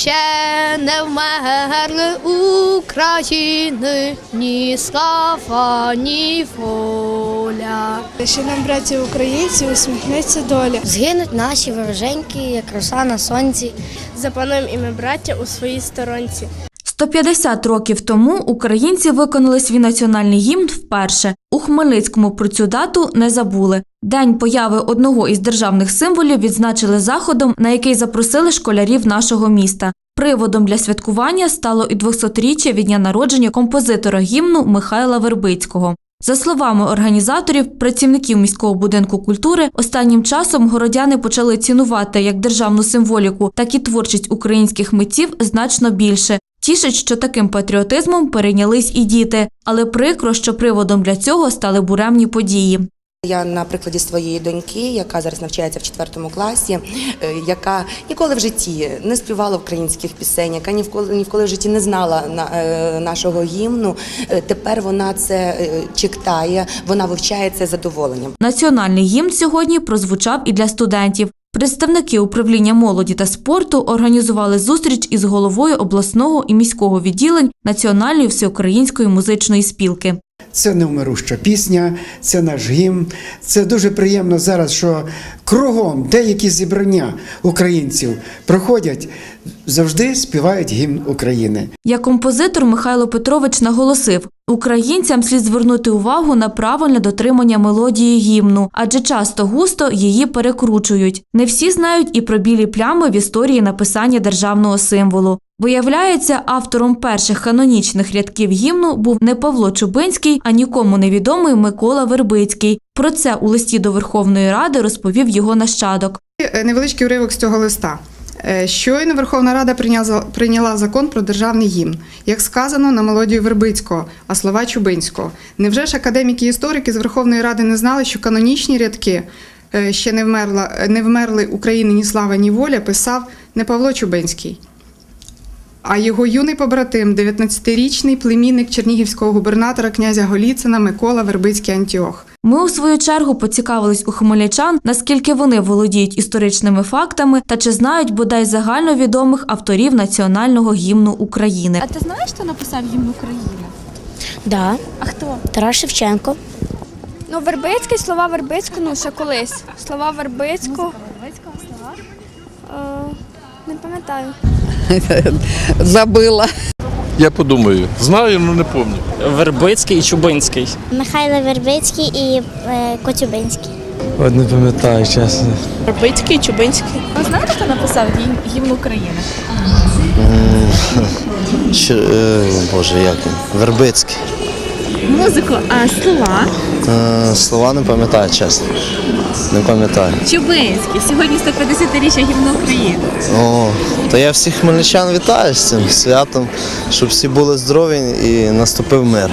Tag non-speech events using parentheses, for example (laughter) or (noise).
ще не вмерли України, ні слава, ні воля. Ще нам, браті українці, усміхнеться доля. Згинуть наші вороженьки, як роса на сонці. Запануємо і ми, браття, у своїй сторонці. 150 років тому українці виконали свій національний гімн вперше. У Хмельницькому про цю дату не забули. День появи одного із державних символів відзначили заходом, на який запросили школярів нашого міста. Приводом для святкування стало і 200-річчя від дня народження композитора гімну Михайла Вербицького. За словами організаторів, працівників міського будинку культури, останнім часом городяни почали цінувати як державну символіку, так і творчість українських митців значно більше. Тішить, що таким патріотизмом перейнялись і діти, але прикро, що приводом для цього стали буремні події. Я на прикладі своєї доньки, яка зараз навчається в четвертому класі, е, яка ніколи в житті не співала українських пісень, яка ні вколи ніколи в житті не знала на, е, нашого гімну. е, Тепер вона це читає, вона вивчає це задоволенням. Національний гімн сьогодні прозвучав і для студентів. Представники управління молоді та спорту організували зустріч із головою обласного і міського відділень Національної всеукраїнської музичної спілки. Це невмируща пісня, це наш гімн. Це дуже приємно зараз, що кругом деякі зібрання українців проходять, завжди співають гімн України. Як композитор Михайло Петрович наголосив, українцям слід звернути увагу на правильне дотримання мелодії гімну, адже часто густо її перекручують. Не всі знають і про білі плями в історії написання державного символу. Виявляється, автором перших канонічних рядків гімну був не Павло Чубинський, а нікому невідомий Микола Вербицький. Про це у листі до Верховної Ради розповів його нащадок. Невеличкий уривок з цього листа. Е, Щойно Верховна Рада прийняла, закон про державний гімн, як сказано на мелодію Вербицького, а слова Чубинського. Невже ж академіки і історики з Верховної Ради не знали, що канонічні рядки е, ще не вмерла, не вмерли України ні слава, ні воля, писав не Павло Чубинський, а його юний побратим, 19-річний племінник чернігівського губернатора князя Голіцина Микола Вербицький Антіох. Ми у свою чергу поцікавились у хмельничан, наскільки вони володіють історичними фактами та чи знають бодай загальновідомих авторів національного гімну України. А ти знаєш, хто написав гімн України? Да, А хто? Тарас Шевченко. Ну, Вербицький, слова Вербицького, ну ще колись. Слова Вербицького. Вербицького слова? Е, не пам'ятаю. (laughs) Забила. Я подумаю. Знаю, але не пам'ятаю. Вербицький і Чубинський. Михайло Вербицький і е, Коцюбинський. От не пам'ятаю, чесно. Вербицький, Чубинський. Ви знаєте, хто написав гімн, гімн України? Чи, е, Боже, як він? Вербицький. Музику, а слова? Е, слова не пам'ятаю, чесно. Не пам'ятаю. Чубинський. Сьогодні 150-річчя гімну України. О, то я всіх хмельничан вітаю з цим святом, щоб всі були здорові і наступив мир.